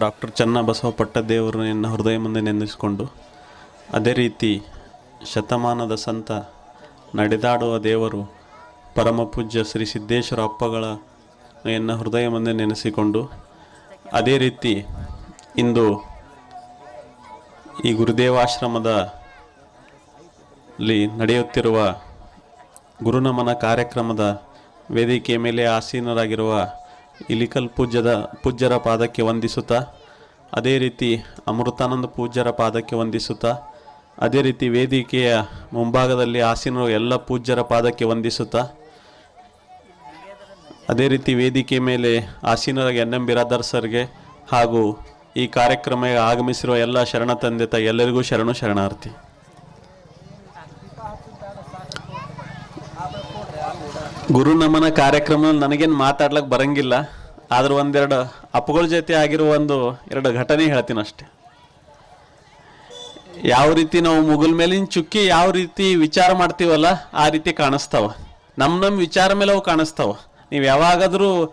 Doctor Channabasava ಪಟ್ಟದೇವರನ್ನು ಹೃದಯ ಮುಂದೆ ನೆನೆಸಿಕೊಂಡು ಅದೇ ರೀತಿ ಶತಮಾನದ ಸಂತ ನಡೆದಾಡುವ ದೇವರು ಪರಮ ಪೂಜ್ಯ ಶ್ರೀ ಸಿದ್ದೇಶ್ವರ ಅಪ್ಪಗಳ ಎನ್ನ ಹೃದಯ ಮುಂದೆ ನೆನೆಸಿಕೊಂಡು, ಅದೇ ರೀತಿ ಇಂದು ಈ ಗುರುದೇವಾಶ್ರಮದ ಲಿ ನಡೆಯುತ್ತಿರುವ ಗುರುನಮನ ಕಾರ್ಯಕ್ರಮದ ವೇದಿಕೆಯ ಮೇಲೆ ಆಸೀನರಾಗಿರುವ ಇಲಿಕಲ್ ಪೂಜ್ಯದ ಪೂಜ್ಯರ ಪಾದಕ್ಕೆ ವಂದಿಸುತ್ತಾ, ಅದೇ ರೀತಿ ಅಮೃತಾನಂದ ಪೂಜ್ಯರ ಪಾದಕ್ಕೆ ವಂದಿಸುತ್ತಾ, ಅದೇ ರೀತಿ ವೇದಿಕೆಯ ಮುಂಭಾಗದಲ್ಲಿ ಆಸೀನರು ಎಲ್ಲ ಪೂಜ್ಯರ ಪಾದಕ್ಕೆ ವಂದಿಸುತ್ತಾ, ಅದೇ ರೀತಿ ವೇದಿಕೆ ಮೇಲೆ ಆಸೀನರಾಗಿ ಎನ್ ಎಂ ಬಿರಾದರ್ ಸರ್ಗೆ ಹಾಗೂ ಈ ಕಾರ್ಯಕ್ರಮಕ್ಕೆ ಆಗಮಿಸಿರುವ ಎಲ್ಲ ಶರಣ ತಂದೆ ತಾಯಿ ಎಲ್ಲರಿಗೂ ಶರಣು ಶರಣಾರ್ಥಿ. ಗುರು ನಮನ ಕಾರ್ಯಕ್ರಮ ನನಗೇನು ಮಾತಾಡ್ಲಿಕ್ಕೆ ಬರಂಗಿಲ್ಲ. ಆದ್ರೆ ಒಂದೆರಡು ಅಪ್ಪುಗಳ ಜೊತೆ ಆಗಿರುವ ಒಂದು ಎರಡು ಘಟನೆ ಹೇಳ್ತೀನಿ ಅಷ್ಟೆ. ಯಾವ ರೀತಿ ನಾವು ಮುಗುಲ್ ಮೇಲಿನ ಚುಕ್ಕಿ ಯಾವ ರೀತಿ ವಿಚಾರ ಮಾಡ್ತೀವಲ್ಲ, ಆ ರೀತಿ ಕಾಣಿಸ್ತಾವ. ನಮ್ಮ ನಮ್ಮ ವಿಚಾರ ಮೇಲೆ ಅವು ಕಾಣಿಸ್ತಾವ. ನೀವು ಯಾವಾಗಾದರೂ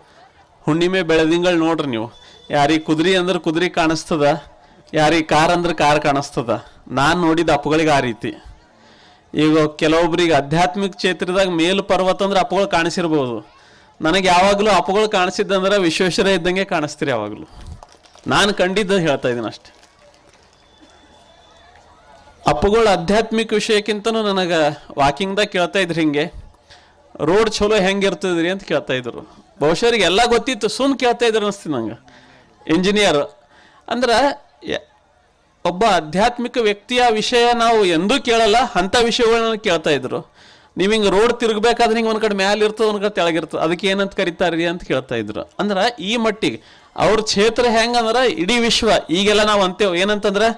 ಹುಣ್ಣಿಮೆ ಬೆಳೆದಿಂಗಳು ನೋಡ್ರಿ ನೀವು. ಯಾರಿಗೆ ಕುದುರೆ ಅಂದ್ರೆ ಕುದುರೆ ಕಾಣಿಸ್ತದ ಯಾರಿಗೆ ಕಾರ್ ಅಂದ್ರೆ ಕಾರ್ ಕಾಣಿಸ್ತದ. ನಾನು ನೋಡಿದ ಅಪ್ಪುಗಳಿಗೆ ಆ ರೀತಿ. ಈಗ ಕೆಲವೊಬ್ರಿಗೆ ಆಧ್ಯಾತ್ಮಿಕ ಕ್ಷೇತ್ರದಾಗ ಮೇಲು ಪರ್ವತ ಅಂದ್ರೆ ಅಪ್ಪಗಳು ಕಾಣಿಸಿರ್ಬೋದು. ನನಗೆ ಯಾವಾಗಲೂ ಅಪ್ಪಗಳು ಕಾಣಿಸಿದ್ದಂದ್ರೆ ವಿಶ್ವೇಶ್ವರ ಇದ್ದಂಗೆ ಕಾಣಿಸ್ತೀರಿ ಯಾವಾಗಲೂ. ನಾನು ಕಂಡಿದ್ದ ಹೇಳ್ತಾ ಇದ್ದೀನಿ ಅಷ್ಟೆ. ಅಪ್ಪಗಳು ಆಧ್ಯಾತ್ಮಿಕ ವಿಷಯಕ್ಕಿಂತನೂ ನನಗೆ ವಾಕಿಂಗ್ದಾಗ ಕೇಳ್ತಾ ಇದ್ರು ಹಿಂಗೆ, ರೋಡ್ ಚಲೋ ಹೆಂಗಿರ್ತದ್ರಿ? ಅಂತ ಕೇಳ್ತಾ ಇದ್ರು. ಬಹುಶಃ ಎಲ್ಲ ಗೊತ್ತಿತ್ತು ಸುಮ್ ಕೇಳ್ತಾ ಇದ್ರು ಅನಿಸ್ತೀನಿ ನಂಗೆ. ಇಂಜಿನಿಯರ್. ಅಂದ್ರೆ ಒಬ್ಬ ಆಧ್ಯಾತ್ಮಿಕ ವ್ಯಕ್ತಿಯ ವಿಷಯ ನಾವು ಎಂದೂ ಕೇಳಲ್ಲ, ಅಂಥ ವಿಷಯಗಳನ್ನ ಕೇಳ್ತಾ ಇದ್ರು. ನೀವು ಹಿಂಗೆ ರೋಡ್ ತಿರುಗಬೇಕಾದ್ರೆ ಹಿಂಗೆ ಒಂದು ಕಡೆ ಮ್ಯಾಲೆ ಇರ್ತದೆ, ಒಂದು ಕಡೆ ತೆಳಗಿರ್ತದೆ ಅದಕ್ಕೆ ಏನಂತ ಕರಿತಾರ್ರಿ ಅಂತ ಕೇಳ್ತಾ ಇದ್ರು. ಅಂದ್ರೆ ಈ ಮಟ್ಟಿಗೆ ಅವ್ರ ಕ್ಷೇತ್ರ ಹೆಂಗಂದ್ರೆ ಇಡೀ ವಿಶ್ವ, ಈಗೆಲ್ಲ ನಾವು ಅಂತೇವೆ, ಏನಂತಂದ್ರೆ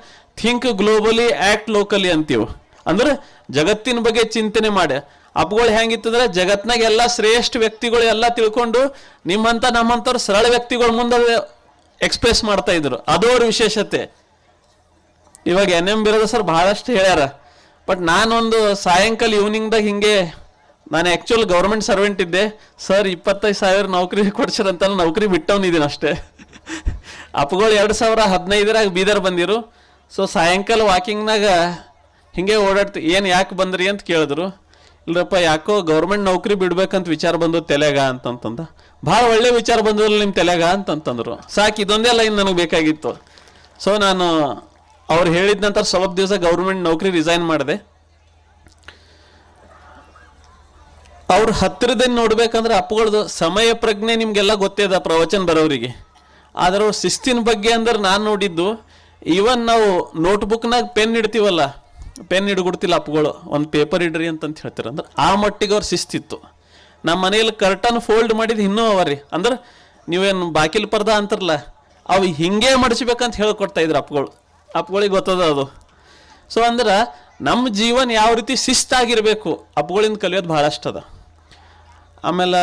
ಥಿಂಕ್ ಗ್ಲೋಬಲಿ ಆಕ್ಟ್ ಲೋಕಲಿ ಅಂತೀವಿ. ಅಂದ್ರೆ ಜಗತ್ತಿನ ಬಗ್ಗೆ ಚಿಂತನೆ ಮಾಡಿ. ಅಪ್ಗಳು ಹೆಂಗಿತ್ತಂದ್ರೆ ಜಗತ್ನಾಗ ಎಲ್ಲ ಶ್ರೇಷ್ಠ ವ್ಯಕ್ತಿಗಳು ಎಲ್ಲ ತಿಳ್ಕೊಂಡು ನಿಮ್ಮಂತ ನಮ್ಮಂಥವ್ರು ಸರಳ ವ್ಯಕ್ತಿಗಳ ಮುಂದೆ ಎಕ್ಸ್ಪ್ರೆಸ್ ಮಾಡ್ತಾ ಇದ್ರು. ಅದು ಅವ್ರ ವಿಶೇಷತೆ. ಇವಾಗ ಎನ್ ಎಂ ಬಿರೋದ ಸರ್ ಬಹಳಷ್ಟು ಹೇಳ್ಯಾರ. ಬಟ್ ನಾನೊಂದು ಸಾಯಂಕಾಲ ಈವ್ನಿಂಗ್ದಾಗ ಹಿಂಗೆ ನಾನು ಆ್ಯಕ್ಚುಲ್ ಗೌರ್ಮೆಂಟ್ ಸರ್ವೆಂಟ್ ಇದ್ದೆ. ಸರ್ ಇಪ್ಪತ್ತೈದು ಸಾವಿರ ನೌಕರಿ ಕೊಡ್ಸಿರಂತ ನೌಕರಿ ಬಿಟ್ಟವನಿದ್ದೀನಿ ಅಷ್ಟೇ. ಅಪ್ಪಗಳು ಎರಡು ಸಾವಿರ ಹದಿನೈದರಾಗ ಬೀದರ್ ಬಂದಿರು. ಸೊ ಸಾಯಂಕಾಲ ವಾಕಿಂಗ್ನಾಗ ಹಿಂಗೆ ಓಡಾಡ್ತಿ, ಏನು ಯಾಕೆ ಬಂದ್ರಿ ಅಂತ ಕೇಳಿದ್ರು. ಇಲ್ಲರಪ್ಪ ಯಾಕೋ ಗೌರ್ಮೆಂಟ್ ನೌಕರಿ ಬಿಡ್ಬೇಕಂತ ವಿಚಾರ ಬಂದು ತಲೆಗ ಅಂತಂತಂದ. ಭಾಳ ಒಳ್ಳೆ ವಿಚಾರ ಬಂದಲ್ಲ ನಿಮ್ಮ ತಲೆಗ ಅಂತಂತಂದ್ರು. ಸಾಕು, ಇದೊಂದೇ ಲೈನ್ ನನಗೆ ಬೇಕಾಗಿತ್ತು. ಸೊ ನಾನು ಅವ್ರು ಹೇಳಿದ ನಂತರ ಸ್ವಲ್ಪ ದಿವಸ ಗೌರ್ಮೆಂಟ್ ನೌಕರಿ ರಿಸೈನ್ ಮಾಡಿದೆ. ಅವ್ರ ಹತ್ತಿರದಲ್ಲಿ ನೋಡ್ಬೇಕಂದ್ರೆ ಅಪ್ಪಗಳದು ಸಮಯ ಪ್ರಜ್ಞೆ ನಿಮ್ಗೆಲ್ಲ ಗೊತ್ತಿದೆ ಪ್ರವಚನ ಬರೋರಿಗೆ ಆದ್ರೆ ಅವ್ರ ಶಿಸ್ತಿನ ಬಗ್ಗೆ ಅಂದ್ರೆ ನಾನು ನೋಡಿದ್ದು ಈವನ್ ನಾವು ನೋಟ್ಬುಕ್ನಾಗ ಪೆನ್ ಇಡ್ತೀವಲ್ಲ ಪೆನ್ ಹಿಡ್ಕೊಡ್ತಿಲ್ಲ ಅಪ್ಪಗಳು, ಒಂದು ಪೇಪರ್ ಇಡ್ರಿ ಅಂತಂತ ಹೇಳ್ತಾರೆ. ಅಂದ್ರೆ ಆ ಮಟ್ಟಿಗೆ ಅವ್ರ ಶಿಸ್ತಿತ್ತು. ನಮ್ಮ ಮನೆಯಲ್ಲಿ ಕರ್ಟನ್ ಫೋಲ್ಡ್ ಮಾಡಿದ ಇನ್ನೂ ಅವ ರೀ ಅಂದ್ರೆ ನೀವೇನು ಬಾಕಿಲ್ ಪರ್ದ ಅಂತಾರಲ್ಲ, ಅವು ಹಿಂಗೆ ಮಡಿಸ್ಬೇಕಂತ ಹೇಳ್ಕೊಡ್ತಾ ಇದ್ರು ಅಪ್ಪಗಳು. ಅಪ್ಪಗಳಿಗೆ ಗೊತ್ತದ ಅದು. ಸೊ ಅಂದ್ರೆ ನಮ್ಮ ಜೀವನ ಯಾವ ರೀತಿ ಶಿಸ್ತಾಗಿರಬೇಕು ಅಪ್ಪಗಳಿಂದ ಕಲಿಯೋದು ಭಾಳಷ್ಟು ಆಮೇಲೆ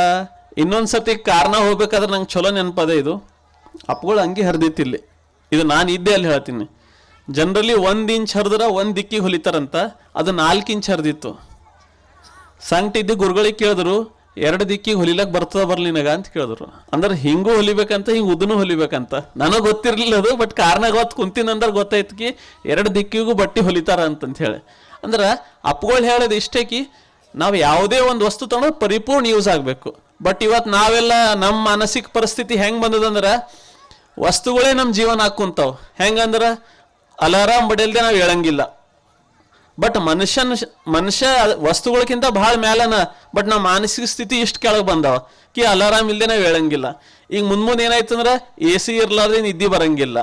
ಇನ್ನೊಂದು ಸತಿ ಕಾರಣ ಹೋಗ್ಬೇಕಾದ್ರೆ ನಂಗೆ ಚಲೋ ನೆನಪದ ಇದು. ಅಪ್ಪಗಳು ಹಂಗೆ ಹರಿದಿತ್ತಿಲ್ಲಿ ಇದು ನಾನು ಇದ್ದೆ ಅಲ್ಲಿ ಹೇಳ್ತೀನಿ. ಜನರಲಿ ಒಂದು ಇಂಚ್ ಹರಿದ್ರೆ ಒಂದು ದಿಕ್ಕಿಗೆ ಹೊಲಿತಾರಂತ, ಅದು ನಾಲ್ಕು ಇಂಚ್ ಹರಿದಿತ್ತು. ಸಂಕಟ ಇದ್ದು ಗುರುಗಳಿಗೆ ಕೇಳಿದ್ರು ಎರಡು ದಿಕ್ಕಿಗೆ ಹೊಲಿಲಕ್ಕೆ ಬರ್ತದ ಬರ್ಲಿ ನಿನಗ ಅಂತ ಕೇಳಿದ್ರು. ಅಂದ್ರೆ ಹಿಂಗೂ ಹೊಲಿಬೇಕಂತ, ಹಿಂಗೆ ಉದ್ದನೂ ಹೊಲಿಬೇಕಂತ. ನನಗೆ ಗೊತ್ತಿರಲಿಲ್ಲ ಅದು ಬಟ್ ಕಾರ್ನಾಗ ಹೊತ್ತು ಕುಂತಿನಂದ್ರೆ ಅಂದ್ರೆ ಕಿ, ಎರಡು ದಿಕ್ಕಿಗೂ ಬಟ್ಟೆ ಹೊಲಿತಾರ ಅಂತಂತ ಹೇಳಿ. ಅಂದ್ರೆ ಅಪ್ಪಗಳು ಹೇಳೋದು ಇಷ್ಟೇ ಕಿ, ನಾವು ಯಾವುದೇ ಒಂದು ವಸ್ತು ತಗೊಂಡು ಪರಿಪೂರ್ಣ ಯೂಸ್ ಆಗಬೇಕು. ಬಟ್ ಇವತ್ತು ನಾವೆಲ್ಲ ನಮ್ಮ ಮಾನಸಿಕ ಪರಿಸ್ಥಿತಿ ಹೆಂಗೆ ಬಂದದಂದ್ರೆ ವಸ್ತುಗಳೇ ನಮ್ಮ ಜೀವನ ಹಾಕುಂತಾವ ಹೆಂಗಂದ್ರೆ, ಅಲಾರಾಮ್ ಬಡಿಯಲ್ದೆ ನಾವು ಹೇಳಂಗಿಲ್ಲ ಬಟ್ ಮನುಷ್ಯನ ಮನುಷ್ಯ ವಸ್ತುಗಳಕ್ಕಿಂತ ಭಾಳ ಮ್ಯಾಲನ ಬಟ್ ನಮ್ಮ ಮಾನಸಿಕ ಸ್ಥಿತಿ ಇಷ್ಟು ಕೆಳಗೆ ಬಂದಾವ. ಕಿ ಅಲಾರಾಮ್ ಇಲ್ಲದೆ ನಾವು ಹೇಳಂಗಿಲ್ಲ. ಈಗ ಮುಂದೆ ಏನಾಯ್ತು ಅಂದ್ರೆ ಎ ಸಿ ಇರ್ಲಾರ್ದೆ ನಿದ್ದೆ ಬರಂಗಿಲ್ಲ.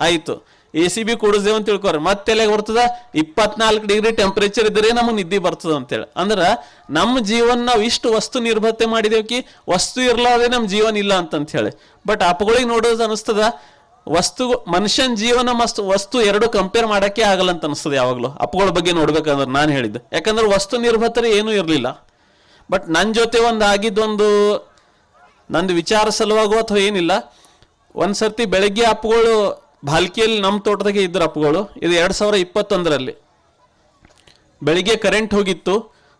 ಆಯಿತು. ಎ ಸಿ ಬಿ ಕುಡಿಸ್ದೇವು ಅಂತ ತಿಳ್ಕೊರಿ. ಮತ್ತೆ ಎಲೆಗೆ ಬರ್ತದ? ಇಪ್ಪತ್ನಾಲ್ಕು ಡಿಗ್ರಿ ಟೆಂಪರೇಚರ್ ಇದ್ರೆ ನಮಗೆ ನಿದ್ದೆ ಬರ್ತದ ಅಂತೇಳಿ. ಅಂದ್ರೆ ನಮ್ಮ ಜೀವನ ನಾವು ಇಷ್ಟು ವಸ್ತು ನಿರ್ಭತೆ ಮಾಡಿದೇವು ಕಿ, ವಸ್ತು ಇರ್ಲಾರ್ದೆ ನಮ್ಮ ಜೀವನ ಇಲ್ಲ ಅಂತಂತ ಹೇಳಿ. ಬಟ್ ಅಪ್ಪಗಳಿಗೆ ನೋಡೋದು ಅನಿಸ್ತದ ವಸ್ತು, ಮನುಷ್ಯನ ಜೀವನ ಮಸ್ತ್ ವಸ್ತು ಎರಡು ಕಂಪೇರ್ ಮಾಡಕ್ಕೆ ಆಗಲ್ಲ ಅಂತ ಅನಿಸ್ತದೆ ಯಾವಾಗಲೂ. ಅಪ್ಪಗಳ ಬಗ್ಗೆ ನೋಡ್ಬೇಕಂದ್ರೆ ನಾನು ಹೇಳಿದ್ದೆ. ಯಾಕಂದ್ರೆ ವಸ್ತು ನಿರ್ಭತರೆ ಏನೂ ಇರಲಿಲ್ಲ. ಬಟ್ ನನ್ನ ಜೊತೆ ಒಂದು ಆಗಿದ್ದೊಂದು ನಂದು ವಿಚಾರ ಸಲುವಾಗೋ ಅಥವಾ ಏನಿಲ್ಲ, ಒಂದು ಸರ್ತಿ ಬೆಳಗ್ಗೆ ಅಪ್ಪಗಳು ಭಾಲ್ಕಿಯಲ್ಲಿ ನಮ್ಮ ತೋಟದಾಗೆ ಇದ್ರ ಅಪ್ಪಗಳು, ಇದು ಎರಡು ಸಾವಿರ ಇಪ್ಪತ್ತೊಂದರಲ್ಲಿ. ಬೆಳಿಗ್ಗೆ ಕರೆಂಟ್ ಹೋಗಿತ್ತು.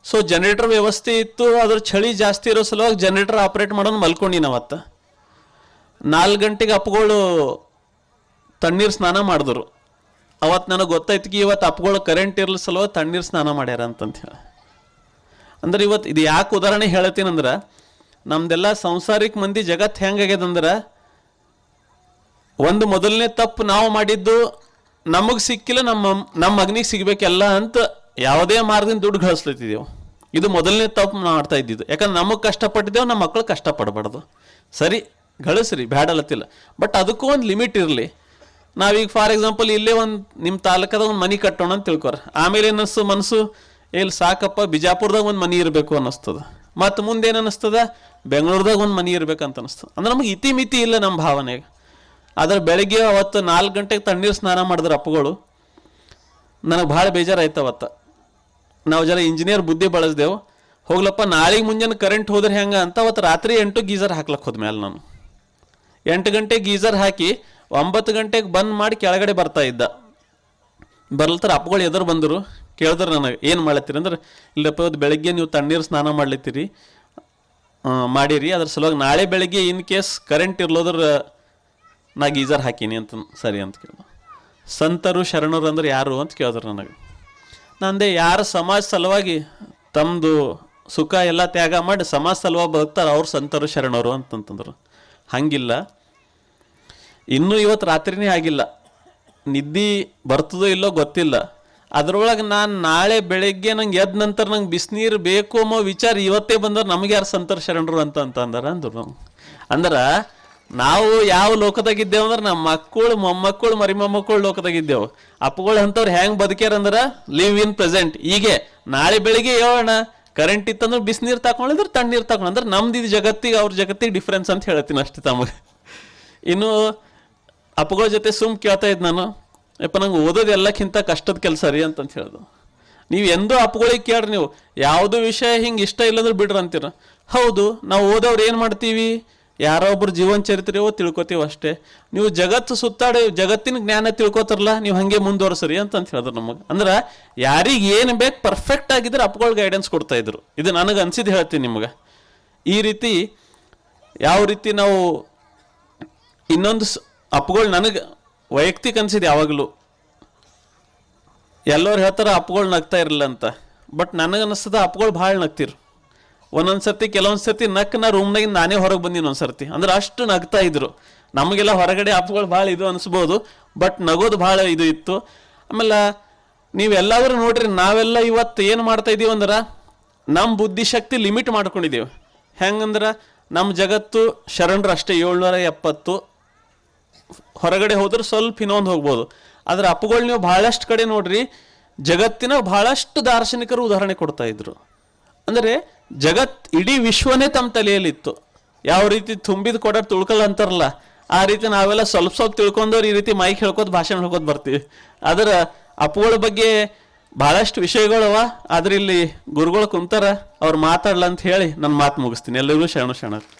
ಸೊ ಜನರೇಟರ್ ವ್ಯವಸ್ಥೆ ಇತ್ತು ಅದ್ರ ಚಳಿ ಜಾಸ್ತಿ ಇರೋ ಸಲುವಾಗಿ ಜನರೇಟರ್ ಆಪ್ರೇಟ್ ಮಾಡೋದು ಮಲ್ಕೊಂಡಿನ ನಾವತ್ತ ನಾಲ್ಕು ಗಂಟೆಗೆ ಅಪ್ಪಗಳು ತಣ್ಣೀರು ಸ್ನಾನ ಮಾಡಿದ್ರು. ಅವತ್ತು ನನಗೆ ಗೊತ್ತಾಯ್ತು ಇವತ್ತು ಅಪ್ಗಳು ಕರೆಂಟ್ ಇರಲಿ ಸಲುವ ತಣ್ಣೀರು ಸ್ನಾನ ಮಾಡ್ಯಾರ ಅಂತಂತ ಹೇಳಿ. ಅಂದ್ರೆ ಇವತ್ತು ಇದು ಯಾಕೆ ಉದಾಹರಣೆ ಹೇಳ್ತೀನಂದ್ರೆ ನಮ್ದೆಲ್ಲ ಸಂಸಾರಿಕ ಮಂದಿ ಜಗತ್ತು ಹೆಂಗಾಗ್ಯದಂದ್ರೆ ಒಂದು ಮೊದಲನೇ ತಪ್ಪು ನಾವು ಮಾಡಿದ್ದು ನಮಗೆ ಸಿಕ್ಕಿಲ್ಲ ನಮ್ಮ ನಮ್ಮ ಮಗನಿಗೆ ಸಿಗಬೇಕೆಲ್ಲ ಅಂತ ಯಾವುದೇ ಮಾರ್ಗದಿಂದ ದುಡ್ಡು ಗಳಿಸ್ಲತ್ತಿದ್ದೆವು ಇದು ಮೊದಲನೇ ತಪ್ಪು ಮಾಡ್ತಾ ಇದ್ದಿದ್ದು. ಯಾಕಂದ್ರೆ ನಮಗೆ ಕಷ್ಟಪಟ್ಟಿದ್ದೇವೆ ನಮ್ಮ ಮಕ್ಕಳು ಕಷ್ಟಪಡಬಾರ್ದು. ಸರಿ ಗಳಿಸ್ರಿ ಬ್ಯಾಡಲತ್ತಿಲ್ಲ. ಬಟ್ ಅದಕ್ಕೂ ಒಂದು ಲಿಮಿಟ್ ಇರಲಿ. ನಾವೀಗ ಫಾರ್ ಎಕ್ಸಾಂಪಲ್ ಇಲ್ಲೇ ಒಂದು ನಿಮ್ಮ ತಾಲೂಕದ ಒಂದು ಮನೆ ಕಟ್ಟೋಣ ಅಂತ ತಿಳ್ಕೊರ. ಆಮೇಲೆ ಏನಿಸ್ತು ಮನಸ್ಸು ಇಲ್ಲಿ ಸಾಕಪ್ಪ, ಬಿಜಾಪುರದಾಗ ಒಂದು ಮನೆ ಇರಬೇಕು ಅನ್ನಿಸ್ತದ. ಮತ್ತು ಮುಂದೆ ಏನು ಅನ್ನಿಸ್ತದ? ಬೆಂಗಳೂರದಾಗ ಒಂದು ಮನೆ ಇರ್ಬೇಕಂತ ಅನಿಸ್ತದೆ ಅಂದ್ರೆ ನಮಗೆ ಇತಿಮಿತಿ ಇಲ್ಲ ನಮ್ಮ ಭಾವನೆಗೆ. ಆದ್ರೆ ಬೆಳಗ್ಗೆ ಅವತ್ತು ನಾಲ್ಕು ಗಂಟೆಗೆ ತಣ್ಣೀರು ಸ್ನಾನ ಮಾಡಿದ್ರೆ ಅಪ್ಪಗಳು, ನನಗೆ ಭಾಳ ಬೇಜಾರಾಯ್ತು ಅವತ್ತು ನಾವು ಜರ ಇಂಜಿನಿಯರ್ ಬುದ್ಧಿ ಬಳಸ್ದೆವು. ಹೋಗ್ಲಪ್ಪ, ನಾಳೆಗೆ ಮುಂಜಾನೆ ಕರೆಂಟ್ ಹೋದ್ರೆ ಹೆಂಗೆ ಅಂತ ಅವತ್ತು ರಾತ್ರಿ ಎಂಟು ಗೀಸರ್ ಹಾಕ್ಲಕ್ಕೆ ಹೋದ್ಮೇಲೆ ನಾನು. ಎಂಟು ಗಂಟೆ ಗೀಸರ್ ಹಾಕಿ ಒಂಬತ್ತು ಗಂಟೆಗೆ ಬಂದ್ ಮಾಡಿ ಕೆಳಗಡೆ ಬರ್ತಾ ಇದ್ದ. ಬರ್ಲತ್ತರ ಅಪ್ಪಗಳು ಎದುರು ಬಂದರು. ಕೇಳಿದ್ರು ನನಗೆ, ಏನು ಮಾಡ್ಲತ್ತೀರಿ? ಅಂದ್ರೆ, ಇಲ್ಲಪ್ಪ, ಇವತ್ತು ಬೆಳಗ್ಗೆ ನೀವು ತಣ್ಣೀರು ಸ್ನಾನ ಮಾಡ್ಲತ್ತೀರಿ. ಮಾಡಿರಿ. ಅದ್ರ ಸಲುವಾಗಿ ನಾಳೆ ಬೆಳಗ್ಗೆ ಇನ್ ಕೇಸ್ ಕರೆಂಟ್ ಇರ್ಲೋದ್ರ, ನಾ ಗೀಜರ್ ಹಾಕೀನಿ ಅಂತ ಸರಿ ಅಂತ ಕೇಳಿದ ಸಂತರು, ಶರಣರು ಅಂದ್ರೆ ಯಾರು ಅಂತ ಕೇಳಿದ್ರು ನನಗೆ. ನಂದೆ ಯಾರ ಸಮಾಜ ಸಲುವಾಗಿ ತಮ್ಮದು ಸುಖ ಎಲ್ಲ ತ್ಯಾಗ ಮಾಡಿ ಸಮಾಜ ಸಲುವಾಗಿ ಬದುಕ್ತಾರೆ ಅವ್ರು ಸಂತರು, ಶರಣರು ಅಂತಂತಂದ್ರು. ಹಂಗಿಲ್ಲ. ಇನ್ನೂ ಇವತ್ತು ರಾತ್ರಿನೇ ಆಗಿಲ್ಲ. ನಿದ್ದೆ ಬರ್ತದೋ ಇಲ್ಲೋ ಗೊತ್ತಿಲ್ಲ. ಅದ್ರೊಳಗೆ ನಾನು ನಾಳೆ ಬೆಳಗ್ಗೆ ನಂಗೆ ಎದ್ದ ನಂತರ ನಂಗೆ ಬಿಸಿನೀರು ಬೇಕು ಅನ್ನೋ ವಿಚಾರ ಇವತ್ತೇ ಬಂದ್ರೆ ನಮಗೆ ಯಾರು ಸಂತರ್ ಶರಣರು ಅಂತ ಅಂತ ಅಂದಾರ ಅಂದ್ರು ಅಂದ್ರೆ ನಾವು ಯಾವ ಲೋಕದಾಗಿದ್ದೇವೆ ಅಂದ್ರೆ ನಮ್ಮ ಮಕ್ಕಳು, ಮೊಮ್ಮಕ್ಕಳು, ಮರಿ ಮೊಮ್ಮಕ್ಕಳು ಲೋಕದಾಗಿದ್ದೇವು. ಅಪ್ಪಗಳು ಅಂಥವ್ರು ಹೆಂಗೆ ಬದುಕ್ಯಾರ ಅಂದ್ರೆ ಲಿವ್ ಇನ್ ಪ್ರೆಸೆಂಟ್. ಹೀಗೆ ನಾಳೆ ಬೆಳಿಗ್ಗೆ ಹೇಳೋಣ ಕರೆಂಟ್ ಇತ್ತಂದ್ರೆ ಬಿಸಿನೀರು ತಗೊಂಡಿದ್ರೆ ತಣ್ಣೀರು ತಗೊಂಡ್ರೆ ನಮ್ದು ಇದು ಜಗತ್ತಿಗೆ ಅವ್ರ ಜಗತ್ತಿಗೆ ಡಿಫ್ರೆನ್ಸ್ ಅಂತ ಹೇಳ್ತೀನಿ ಅಷ್ಟೇ ತಮಗೆ. ಇನ್ನು ಅಪ್ಪಗಳ ಜೊತೆ ಸುಮ್ ಕೇಳ್ತಾ ಇದ್ದೆ ನಾನು, ಯಪ್ಪ, ನಂಗೆ ಓದೋದು ಎಲ್ಲಕ್ಕಿಂತ ಕಷ್ಟದ ಕೆಲಸ ರೀ ಅಂತಂತ ಹೇಳ್ದು. ನೀವು ಎಂದೂ ಅಪ್ಪಗಳಿಗೆ ಕೇಳ್ರಿ ನೀವು, ಯಾವುದೋ ವಿಷಯ ಹಿಂಗೆ ಇಷ್ಟ ಇಲ್ಲಂದ್ರೆ ಬಿಡ್ರಿ ಅಂತೀರ. ಹೌದು, ನಾವು ಓದೋರು ಏನು ಮಾಡ್ತೀವಿ? ಯಾರೋ ಒಬ್ರು ಜೀವನ ಚರಿತ್ರೆಯೋ ತಿಳ್ಕೊತೀವಿ ಅಷ್ಟೇ. ನೀವು ಜಗತ್ತು ಸುತ್ತಾಡಿ, ಜಗತ್ತಿನ ಜ್ಞಾನ ತಿಳ್ಕೊತಾರಲ್ಲ, ನೀವು ಹಂಗೆ ಮುಂದುವರ್ಸ್ರಿ ಅಂತಂತ ಹೇಳಿದ್ರು ನಮಗೆ. ಅಂದ್ರೆ, ಯಾರಿಗೆ ಏನು ಬೇಕು ಪರ್ಫೆಕ್ಟ್ ಆಗಿದ್ರೆ ಅಪ್ಗಳು ಗೈಡೆನ್ಸ್ ಕೊಡ್ತಾ ಇದ್ರು. ಇದು ನನಗೆ ಅನ್ಸಿದ್ದು ಹೇಳ್ತೀನಿ ನಿಮ್ಗೆ. ಈ ರೀತಿ, ಯಾವ ರೀತಿ ನಾವು ಇನ್ನೊಂದು ಅಪ್ಪಗಳು ನನಗೆ ವೈಯಕ್ತಿಕ ಅನ್ಸಿದೆ ಯಾವಾಗಲೂ. ಎಲ್ಲರು ಹೇಳ್ತಾರೆ ಅಪ್ಪಗಳು ನಗ್ತಾ ಇರಲಿಲ್ಲ ಅಂತ. ಬಟ್ ನನಗೆ ಅನಿಸ್ತದ ಅಪ್ಪಗಳು ಭಾಳ ನಗ್ತಿರು ಒಂದೊಂದು ಸರ್ತಿ, ಕೆಲವೊಂದು ಸರ್ತಿ ನಕ್ ನಾ ರೂಮ್ನಾಗಿಂದ ನಾನೇ ಹೊರಗೆ ಬಂದಿನಿ ಒಂದು ಸರ್ತಿ. ಅಂದ್ರೆ ಅಷ್ಟು ನಗ್ತಾ ಇದ್ರು. ನಮಗೆಲ್ಲ ಹೊರಗಡೆ ಅಪ್ಪಗಳು ಭಾಳ ಇದು ಅನಿಸ್ಬೋದು. ಬಟ್ ನಗೋದು ಭಾಳ ಇದು ಇತ್ತು. ಆಮೇಲೆ ನೀವೆಲ್ಲಾದರೂ ನೋಡ್ರಿ, ನಾವೆಲ್ಲ ಇವತ್ತು ಏನು ಮಾಡ್ತಾ ಇದೀವಿ ಅಂದ್ರೆ ನಮ್ಮ ಬುದ್ಧಿಶಕ್ತಿ ಲಿಮಿಟ್ ಮಾಡ್ಕೊಂಡಿದ್ದೀವಿ. ಹೆಂಗಂದ್ರೆ ನಮ್ಮ ಜಗತ್ತು ಶರಣರು ಅಷ್ಟೇ, ಏಳ್ನೂರ ಎಪ್ಪತ್ತು ಹೊರಗಡೆ ಹೋದ್ರೆ ಸ್ವಲ್ಪ ಇನ್ನೊಂದು ಹೋಗ್ಬೋದು. ಆದ್ರೆ ಅಪ್ಪುಗಳು ನೀವು ಬಹಳಷ್ಟು ಕಡೆ ನೋಡ್ರಿ, ಜಗತ್ತಿನ ಬಹಳಷ್ಟು ದಾರ್ಶನಿಕರು ಉದಾಹರಣೆ ಕೊಡ್ತಾ ಇದ್ರು. ಅಂದರೆ ಜಗತ್ ಇಡೀ ವಿಶ್ವನೇ ತಮ್ಮ ತಲೆಯಲ್ಲಿತ್ತು. ಯಾವ ರೀತಿ ತುಂಬಿದ ಕೊಡ ತುಳ್ಕಲ್ ಅಂತಾರಲ್ಲ, ಆ ರೀತಿ ನಾವೆಲ್ಲ ಸ್ವಲ್ಪ ಸ್ವಲ್ಪ ತಿಳ್ಕೊಂಡವ್ರು ಈ ರೀತಿ ಮೈಕ್ ಹೇಳ್ಕೊತ ಭಾಷಣ ಹೇಳ್ಕೊತ ಬರ್ತೀವಿ. ಅದರ ಅಪ್ಪುಗಳ ಬಗ್ಗೆ ಬಹಳಷ್ಟು ವಿಷಯಗಳವ, ಆದ್ರೆ ಇಲ್ಲಿ ಗುರುಗಳು ಕುಂತಾರ, ಅವ್ರು ಮಾತಾಡ್ಲ ಅಂತ ಹೇಳಿ ನನ್ನ ಮಾತು ಮುಗಿಸ್ತೀನಿ. ಎಲ್ಲರಿಗೂ ಶರಣು ಶರಣರು